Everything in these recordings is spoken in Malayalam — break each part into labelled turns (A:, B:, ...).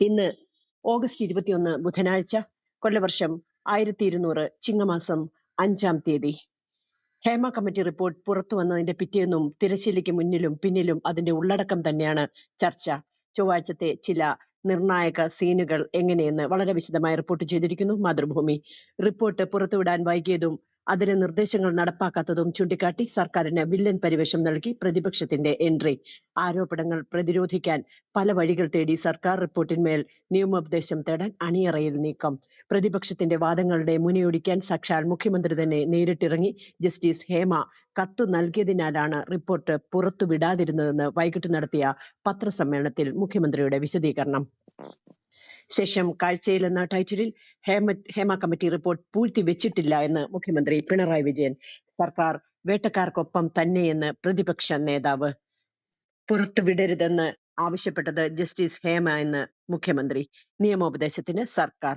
A: ഇന്ന് ഓഗസ്റ്റ് ഇരുപത്തിയൊന്ന് ബുധനാഴ്ച കൊല്ലവർഷം ആയിരത്തി ഇരുന്നൂറ് ചിങ്ങമാസം അഞ്ചാം തീയതി. ഹേമ കമ്മിറ്റി റിപ്പോർട്ട് പുറത്തു വന്നതിന്റെ പിറ്റേന്നും തിരശ്ശീലയ്ക്ക് മുന്നിലും പിന്നിലും അതിന്റെ ഉള്ളടക്കം തന്നെയാണ് ചർച്ച. ചൊവ്വാഴ്ചത്തെ ചില നിർണായക സീനുകൾ എങ്ങനെയെന്ന് വളരെ വിശദമായി റിപ്പോർട്ട് ചെയ്തിരിക്കുന്നു മാതൃഭൂമി. റിപ്പോർട്ട് പുറത്തുവിടാൻ വൈകിയതും അതിലെ നിർദ്ദേശങ്ങൾ നടപ്പാക്കാത്തതും ചൂണ്ടിക്കാട്ടി സർക്കാരിന് വില്ലൻ പരിവേഷം നൽകി പ്രതിപക്ഷത്തിന്റെ എൻട്രി. ആരോപണങ്ങൾ പ്രതിരോധിക്കാൻ പല വഴികൾ തേടി സർക്കാർ റിപ്പോർട്ടിന്മേൽ നിയമോപദേശം തേടാൻ അണിയറയിൽ നീക്കം. പ്രതിപക്ഷത്തിന്റെ വാദങ്ങളുടെ മുനയൊടിക്കാൻ സാക്ഷാൽ മുഖ്യമന്ത്രി തന്നെ നേരിട്ടിറങ്ങി. ജസ്റ്റിസ് ഹേമ കത്തു നൽകിയതിനാലാണ് റിപ്പോർട്ട് പുറത്തുവിടാതിരുന്നതെന്ന് വൈകിട്ട് നടത്തിയ പത്രസമ്മേളനത്തിൽ മുഖ്യമന്ത്രിയുടെ വിശദീകരണം. ശേഷം കാഴ്ചയിൽ എന്ന ടൈറ്റിലിൽ ഹേമ ഹേമ കമ്മിറ്റി റിപ്പോർട്ട് പൂഴ്ത്തി വെച്ചിട്ടില്ല എന്ന് മുഖ്യമന്ത്രി പിണറായി വിജയൻ സർക്കാർ വേട്ടക്കാർക്കൊപ്പം തന്നെയെന്ന് പ്രതിപക്ഷ നേതാവ് പുറത്തുവിടരുതെന്ന് ആവശ്യപ്പെട്ടത് ജസ്റ്റിസ് ഹേമ എന്ന് മുഖ്യമന്ത്രി. നിയമോപദേശത്തിന് സർക്കാർ.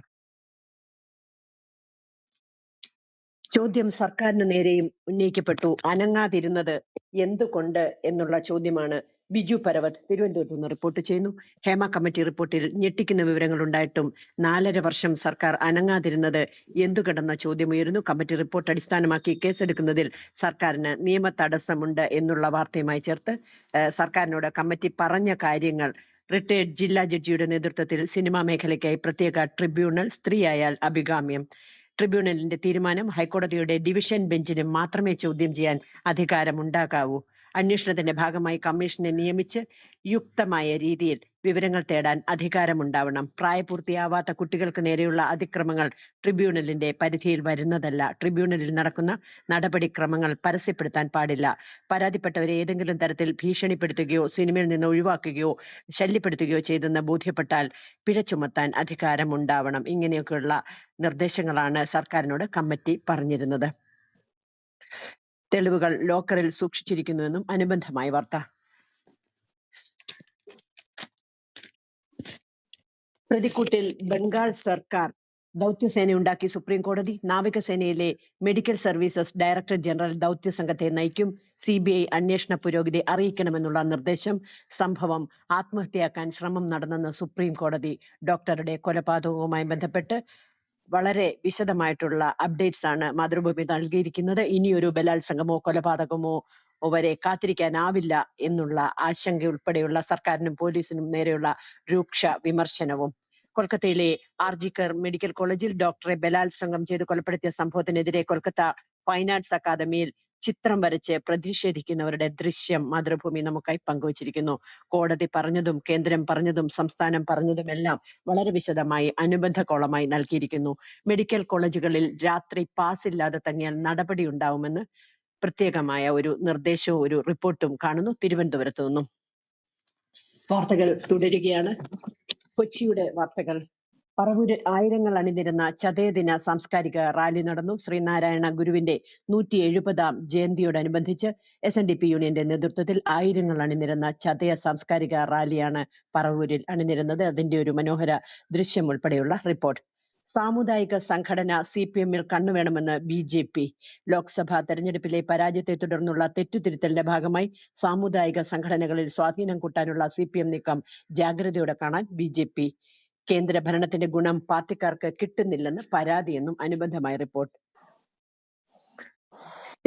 A: ചോദ്യം സർക്കാരിന് നേരെയും ഉന്നയിക്കപ്പെട്ടു. അനങ്ങാതിരുന്നത് എന്തുകൊണ്ട് എന്നുള്ള ചോദ്യമാണ് ബിജു പരവത് തിരുവനന്തപുരത്ത് നിന്ന് റിപ്പോർട്ട് ചെയ്യുന്നു. ഹേമ കമ്മിറ്റി റിപ്പോർട്ടിൽ ഞെട്ടിക്കുന്ന വിവരങ്ങൾ ഉണ്ടായിട്ടും നാലര വർഷം സർക്കാർ അനങ്ങാതിരുന്നത് എന്തു കടന്ന ചോദ്യമുയരുന്നു കമ്മിറ്റി റിപ്പോർട്ട് അടിസ്ഥാനമാക്കി കേസെടുക്കുന്നതിൽ സർക്കാരിന് നിയമ തടസ്സമുണ്ട് എന്നുള്ള വാർത്തയുമായി ചേർത്ത് സർക്കാരിനോട് കമ്മിറ്റി പറഞ്ഞ കാര്യങ്ങൾ റിട്ടയർഡ് ജില്ലാ ജഡ്ജിയുടെ നേതൃത്വത്തിൽ സിനിമാ മേഖലയ്ക്കായി പ്രത്യേക ട്രിബ്യൂണൽ സ്ത്രീയായാൽ അഭികാമ്യം. ട്രിബ്യൂണലിന്റെ തീരുമാനം ഹൈക്കോടതിയുടെ ഡിവിഷൻ ബെഞ്ചിന് മാത്രമേ ചോദ്യം ചെയ്യാൻ അധികാരമുണ്ടാകാവൂ. അന്വേഷണത്തിന്റെ ഭാഗമായി കമ്മീഷനെ നിയമിച്ച് യുക്തമായ രീതിയിൽ വിവരങ്ങൾ തേടാൻ അധികാരമുണ്ടാവണം. പ്രായപൂർത്തിയാവാത്ത കുട്ടികൾക്ക് നേരെയുള്ള അതിക്രമങ്ങൾ ട്രിബ്യൂണലിന്റെ പരിധിയിൽ വരുന്നതല്ല. ട്രിബ്യൂണലിൽ നടക്കുന്ന നടപടിക്രമങ്ങൾ പരസ്യപ്പെടുത്താൻ പാടില്ല. പരാതിപ്പെട്ടവരെ ഏതെങ്കിലും തരത്തിൽ ഭീഷണിപ്പെടുത്തുകയോ സിനിമയിൽ നിന്ന് ഒഴിവാക്കുകയോ ശല്യപ്പെടുത്തുകയോ ചെയ്തെന്ന് ബോധ്യപ്പെട്ടാൽ പിഴ ചുമത്താൻ അധികാരമുണ്ടാവണം. ഇങ്ങനെയൊക്കെയുള്ള നിർദ്ദേശങ്ങളാണ് സർക്കാരിനോട് കമ്മിറ്റി പറഞ്ഞിരുന്നത്. തെളിവുകൾ ലോക്കറിൽ സൂക്ഷിച്ചിരിക്കുന്നുവെന്നും അനുബന്ധമായ വാർത്ത. പ്രതിക്കൂട്ടിൽ ബംഗാൾ സർക്കാർ ദൗത്യസേനയുണ്ടാക്കി സുപ്രീം കോടതി നാവികസേനയിലെ മെഡിക്കൽ സർവീസസ് ഡയറക്ടർ ജനറൽ ദൗത്യ സംഘത്തെ നയിക്കും. സി ബി ഐ അന്വേഷണ പുരോഗതി അറിയിക്കണമെന്നുള്ള നിർദ്ദേശം. സംഭവം ആത്മഹത്യയാക്കാൻ ശ്രമം നടന്നെന്ന് സുപ്രീം കോടതി ഡോക്ടറുടെ കൊലപാതകവുമായി ബന്ധപ്പെട്ട് വളരെ വിശദമായിട്ടുള്ള അപ്ഡേറ്റ്സ് ആണ് മാതൃഭൂമി നൽകിയിരിക്കുന്നത്. ഇനിയൊരു ബലാത്സംഗമോ കൊലപാതകമോ വരെ കാത്തിരിക്കാനാവില്ല എന്നുള്ള ആശങ്ക ഉൾപ്പെടെയുള്ള സർക്കാരിനും പോലീസിനും നേരെയുള്ള രൂക്ഷ വിമർശനവും. കൊൽക്കത്തയിലെ ആർജിക്കർ മെഡിക്കൽ കോളേജിൽ ഡോക്ടറെ ബലാത്സംഗം ചെയ്ത് കൊലപ്പെടുത്തിയ സംഭവത്തിനെതിരെ കൊൽക്കത്ത ഫൈൻ ആർട്സ് അക്കാദമിയിൽ ചിത്രം വരച്ച് പ്രതിഷേധിക്കുന്നവരുടെ ദൃശ്യം മാതൃഭൂമി നമുക്കായി പങ്കുവച്ചിരിക്കുന്നു. കോടതി പറഞ്ഞതും കേന്ദ്രം പറഞ്ഞതും സംസ്ഥാനം പറഞ്ഞതുമെല്ലാം വളരെ വിശദമായി അനുബന്ധ കോളമായി നൽകിയിരിക്കുന്നു. മെഡിക്കൽ കോളേജുകളിൽ രാത്രി പാസ് ഇല്ലാതെ തങ്ങിയാൽ നടപടി ഉണ്ടാവുമെന്ന് പ്രത്യേകമായ ഒരു നിർദ്ദേശവും ഒരു റിപ്പോർട്ടും കാണുന്നു. തിരുവനന്തപുരത്തു നിന്നും വാർത്തകൾ തുടരുകയാണ്. കൊച്ചിയുടെ വാർത്തകൾ. പറവൂര് ആയിരങ്ങൾ അണിനിരുന്ന ചതയദിന സാംസ്കാരിക റാലി നടന്നു. ശ്രീനാരായണ ഗുരുവിന്റെ നൂറ്റി എഴുപതാം ജയന്തിയോടനുബന്ധിച്ച് എസ് എൻ ഡി പി യൂണിയന്റെ നേതൃത്വത്തിൽ ആയിരങ്ങൾ അണിനിരുന്ന ചതയ സാംസ്കാരിക റാലിയാണ് പറവൂരിൽ അണിനിരുന്നത്. അതിന്റെ ഒരു മനോഹര ദൃശ്യം ഉൾപ്പെടെയുള്ള റിപ്പോർട്ട്. സാമുദായിക സംഘടന സി പി എമ്മിൽ കണ്ണുവേണമെന്ന് ബി ജെ പി ലോക്സഭാ തെരഞ്ഞെടുപ്പിലെ പരാജയത്തെ തുടർന്നുള്ള തെറ്റുതിരുത്തലിന്റെ ഭാഗമായി സാമുദായിക സംഘടനകളിൽ സ്വാധീനം കൂട്ടാനുള്ള സി പി എം നീക്കം ജാഗ്രതയോടെ കാണാൻ ബി ജെ പി കേന്ദ്ര ഭരണത്തിന്റെ ഗുണം പാർട്ടിക്കാർക്ക് കിട്ടുന്നില്ലെന്ന് പരാതിയെന്നും അനുബന്ധമായ report.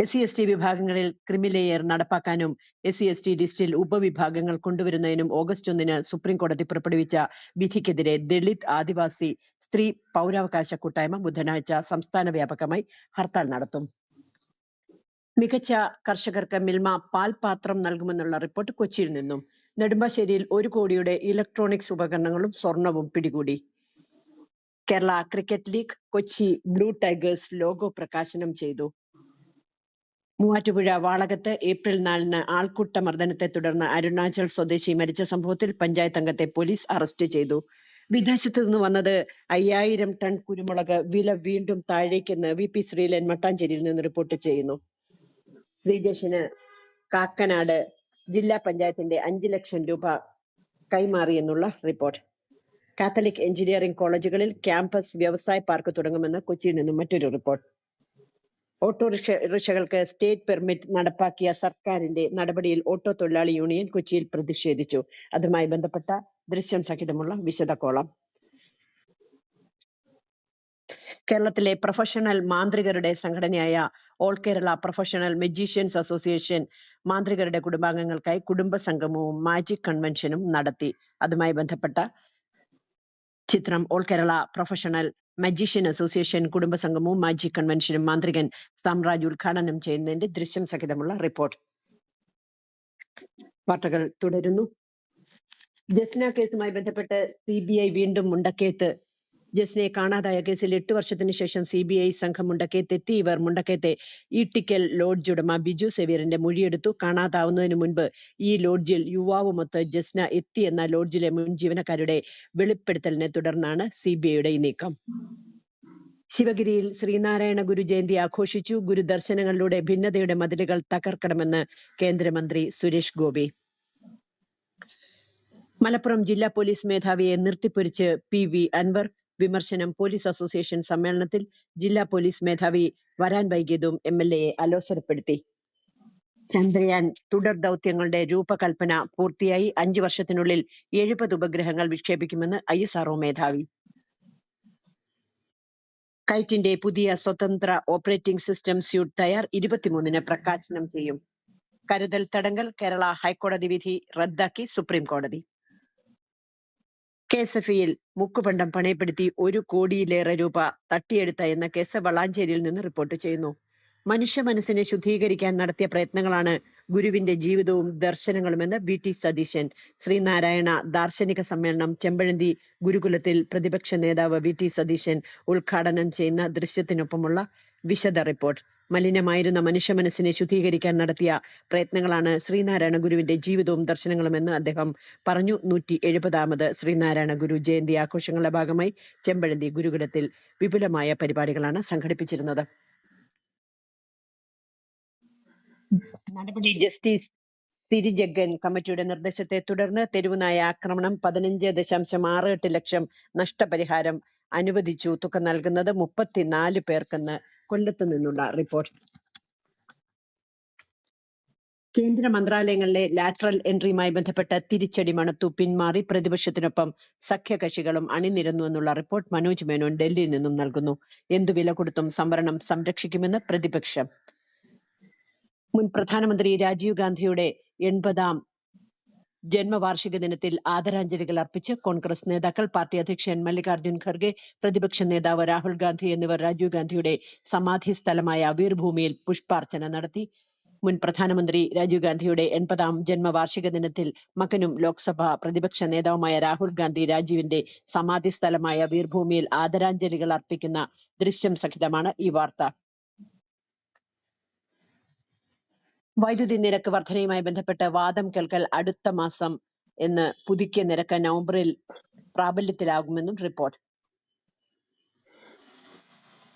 A: S C S T വിഭാഗങ്ങളിൽ ക്രിമിലെയർ നടപ്പാക്കാനും എസ് സി എസ് ടി ലിസ്റ്റിൽ ഉപവിഭാഗങ്ങൾ കൊണ്ടുവരുന്നതിനും ഓഗസ്റ്റ് ഒന്നിന് സുപ്രീം കോടതി പുറപ്പെടുവിച്ച വിധിക്കെതിരെ ദളിത് ആദിവാസി സ്ത്രീ പൗരാവകാശ കൂട്ടായ്മ ബുധനാഴ്ച സംസ്ഥാന വ്യാപകമായി ഹർത്താൽ നടത്തും. മികച്ച കർഷകർക്ക് മിൽമ പാൽപാത്രം നൽകുമെന്നുള്ള റിപ്പോർട്ട് കൊച്ചിയിൽ നിന്നും. നെടുമ്പാശ്ശേരിയിൽ ഒരു കോടിയുടെ ഇലക്ട്രോണിക്സ് ഉപകരണങ്ങളും സ്വർണവും പിടികൂടി. Kerala cricket league Kochi blue tigers logo പ്രകാശനം ചെയ്തു. മൂവാറ്റുപുഴ വാളകത്ത് ഏപ്രിൽ നാലിന് ആൾക്കൂട്ട മർദ്ദനത്തെ തുടർന്ന് അരുണാചൽ സ്വദേശി മരിച്ച സംഭവത്തിൽ പഞ്ചായത്ത് അംഗത്തെ പോലീസ് അറസ്റ്റ് ചെയ്തു. വിദേശത്ത് നിന്ന് വന്നത് അയ്യായിരം ടൺ കുരുമുളക് വില വീണ്ടും താഴേക്കെന്ന് വി പി ശ്രീലൻ മട്ടാഞ്ചേരിയിൽ നിന്ന് റിപ്പോർട്ട് ചെയ്യുന്നു. ശ്രീജേഷിന് കാക്കനാട് ജില്ലാ പഞ്ചായത്തിന്റെ അഞ്ച് ലക്ഷം രൂപ കൈമാറി എന്നുള്ള റിപ്പോർട്ട് കാത്തലിക് എഞ്ചിനീയറിംഗ് കോളേജുകളിൽ ക്യാമ്പസ് വ്യവസായ പാർക്ക് തുടങ്ങുമെന്ന് കൊച്ചിയിൽ നിന്നും മറ്റൊരു റിപ്പോർട്ട് ഓട്ടോറിക്ഷ റിക്ഷകൾക്ക് സ്റ്റേറ്റ് പെർമിറ്റ് നടപ്പാക്കിയ സർക്കാരിന്റെ നടപടിയിൽ ഓട്ടോ തൊഴിലാളി യൂണിയൻ കൊച്ചിയിൽ പ്രതിഷേധിച്ചു. അതുമായി ബന്ധപ്പെട്ട ദൃശ്യം സഹിതമുള്ള വിശദകോളം കേരളത്തിലെ പ്രൊഫഷണൽ മാന്ത്രികരുടെ സംഘടനയായ all Kerala professional magicians association മാന്ത്രികരുടെ കുടുംബാംഗങ്ങൾക്കായി കുടുംബ സംഗമവും മാജിക് കൺവെൻഷനും നടത്തി. അതുമായി ബന്ധപ്പെട്ട ചിത്രം all Kerala professional magician association കുടുംബ സംഗമവും മാജിക് കൺവെൻഷനും മാന്ത്രികൻ സാമ്രാജ് ഉദ്ഘാടനം ചെയ്യുന്നതിന്റെ ദൃശ്യം സഹിതമുള്ള റിപ്പോർട്ട് വാർത്തകൾ തുടരുന്നു. ജസ്ന കേസുമായി ബന്ധപ്പെട്ട് സി ബി ഐ വീണ്ടും മുണ്ടക്കയത്ത് ജസ്നയെ കാണാതായ കേസിൽ എട്ട് വർഷത്തിന് ശേഷം സി ബി ഐ സംഘം മുണ്ടക്കയത്ത് എത്തി. ഇവർ മുണ്ടക്കയത്തെ ഈട്ടിക്കൽ ലോഡ്ജ് ഉടമ ബിജു സേവ്യറിന്റെ മൊഴിയെടുത്തു. കാണാതാവുന്നതിന് മുൻപ് ഈ ലോഡ്ജിൽ യുവാവുമൊത്ത് ജസ്ന എത്തി എന്ന ലോഡ്ജിലെ മുൻ ജീവനക്കാരുടെ വെളിപ്പെടുത്തലിനെ തുടർന്നാണ് സി ബി ഐയുടെ ഈ നീക്കം. ശിവഗിരിയിൽ ശ്രീനാരായണ ഗുരു ജയന്തി ആഘോഷിച്ചു. ഗുരുദർശനങ്ങളിലൂടെ ഭിന്നതയുടെ മതിലുകൾ തകർക്കണമെന്ന് കേന്ദ്രമന്ത്രി സുരേഷ് ഗോപി. മലപ്പുറം ജില്ലാ പോലീസ് മേധാവിയെ നിർത്തിപ്പൊരിച്ച് പി വി അൻവർ വിമർശനം പോലീസ് അസോസിയേഷൻ സമ്മേളനത്തിൽ ജില്ലാ പോലീസ് മേധാവി വരാൻ വൈകിയതും എം എൽ എയെ അലോസരപ്പെടുത്തി. ചന്ദ്രയാൻ തുടർ ദൗത്യങ്ങളുടെ രൂപകൽപ്പന പൂർത്തിയായി. അഞ്ചു വർഷത്തിനുള്ളിൽ എഴുപത് ഉപഗ്രഹങ്ങൾ വിക്ഷേപിക്കുമെന്ന് ഐ എസ് ആർഒ മേധാവി. കൈറ്റിന്റെ പുതിയ സ്വതന്ത്ര ഓപ്പറേറ്റിംഗ് സിസ്റ്റം സ്യൂട്ട് തയ്യാർ. ഇരുപത്തിമൂന്നിന് പ്രകാശനം ചെയ്യും. കരുതൽ തടങ്കൽ കേരള ഹൈക്കോടതി വിധി റദ്ദാക്കി സുപ്രീം കോടതി കെ മുക്കുപണ്ടം പണയപ്പെടുത്തി ഒരു കോടിയിലേറെ രൂപ തട്ടിയെടുത്ത എന്ന കേസ് വളാഞ്ചേരിയിൽ നിന്ന് റിപ്പോർട്ട് ചെയ്യുന്നു. മനുഷ്യ മനസ്സിനെ ശുദ്ധീകരിക്കാൻ നടത്തിയ പ്രയത്നങ്ങളാണ് ഗുരുവിന്റെ ജീവിതവും ദർശനങ്ങളുമെന്ന് ബി ടി സതീശൻ ശ്രീനാരായണ ദാർശനിക സമ്മേളനം ചെമ്പഴന്തി ഗുരുകുലത്തിൽ പ്രതിപക്ഷ നേതാവ് വി ടി സതീശൻ ഉദ്ഘാടനം ചെയ്യുന്ന ദൃശ്യത്തിനൊപ്പമുള്ള വിശദ റിപ്പോർട്ട്. മലിനമായിരുന്ന മനുഷ്യ മനസ്സിനെ ശുദ്ധീകരിക്കാൻ നടത്തിയ പ്രയത്നങ്ങളാണ് ശ്രീനാരായണ ഗുരുവിന്റെ ജീവിതവും ദർശനങ്ങളുമെന്ന് അദ്ദേഹം പറഞ്ഞു. നൂറ്റി എഴുപതാമത് ശ്രീനാരായണ ഗുരു ജയന്തി ആഘോഷങ്ങളുടെ ഭാഗമായി ചെമ്പഴന്തി ഗുരുകുലത്തിൽ വിപുലമായ പരിപാടികളാണ് സംഘടിപ്പിച്ചിരുന്നത്. നടപടി ജസ്റ്റിസ് തിരിജഗൻ കമ്മിറ്റിയുടെ നിർദ്ദേശത്തെ തുടർന്ന് തെരുവുനായ ആക്രമണം പതിനഞ്ച് ദശാംശം ആറ് എട്ട് ലക്ഷം നഷ്ടപരിഹാരം അനുവദിച്ചു. തുക നൽകുന്നത് മുപ്പത്തിനാല് പേർക്കെന്ന് കൊല്ലത്ത് നിന്നുള്ള റിപ്പോർട്ട് കേന്ദ്ര മന്ത്രാലയങ്ങളിലെ ലാറ്ററൽ എൻട്രിയുമായി ബന്ധപ്പെട്ട തിരിച്ചടി മണത്തു പിന്മാറി. പ്രതിപക്ഷത്തിനൊപ്പം സഖ്യകക്ഷികളും അണിനിരന്നു എന്നുള്ള റിപ്പോർട്ട് മനോജ് മേനോൻ ഡൽഹിയിൽ നിന്നും നൽകുന്നു. എന്തു വില കൊടുത്തും സംവരണം സംരക്ഷിക്കുമെന്ന് പ്രതിപക്ഷം. മുൻ പ്രധാനമന്ത്രി രാജീവ് ഗാന്ധിയുടെ എൺപതാം ജന്മവാർഷിക ദിനത്തിൽ ആദരാഞ്ജലികൾ അർപ്പിച്ച് കോൺഗ്രസ് നേതാക്കൾ പാർട്ടി അധ്യക്ഷൻ മല്ലികാർജുൻ ഖർഗെ പ്രതിപക്ഷ നേതാവ് രാഹുൽ ഗാന്ധി എന്നിവർ രാജീവ് ഗാന്ധിയുടെ സമാധി സ്ഥലമായ വീർഭൂമിയിൽ പുഷ്പാർച്ചന നടത്തി. മുൻ പ്രധാനമന്ത്രി രാജീവ് ഗാന്ധിയുടെ എൺപതാം ജന്മവാർഷിക ദിനത്തിൽ മകനും ലോക്സഭ പ്രതിപക്ഷ നേതാവുമായ രാഹുൽ ഗാന്ധി രാജീവിന്റെ സമാധി സ്ഥലമായ വീർഭൂമിയിൽ ആദരാഞ്ജലികൾ അർപ്പിക്കുന്ന ദൃശ്യം സഹിതമാണ് ഈ വാർത്ത. വൈദ്യുതി നിരക്ക് വർധനയുമായി ബന്ധപ്പെട്ട് വാദം കേൾക്കൽ അടുത്ത മാസം എന്ന് പുതുക്കിയ നിരക്ക് നവംബറിൽ പ്രാബല്യത്തിലാകുമെന്നും റിപ്പോർട്ട്.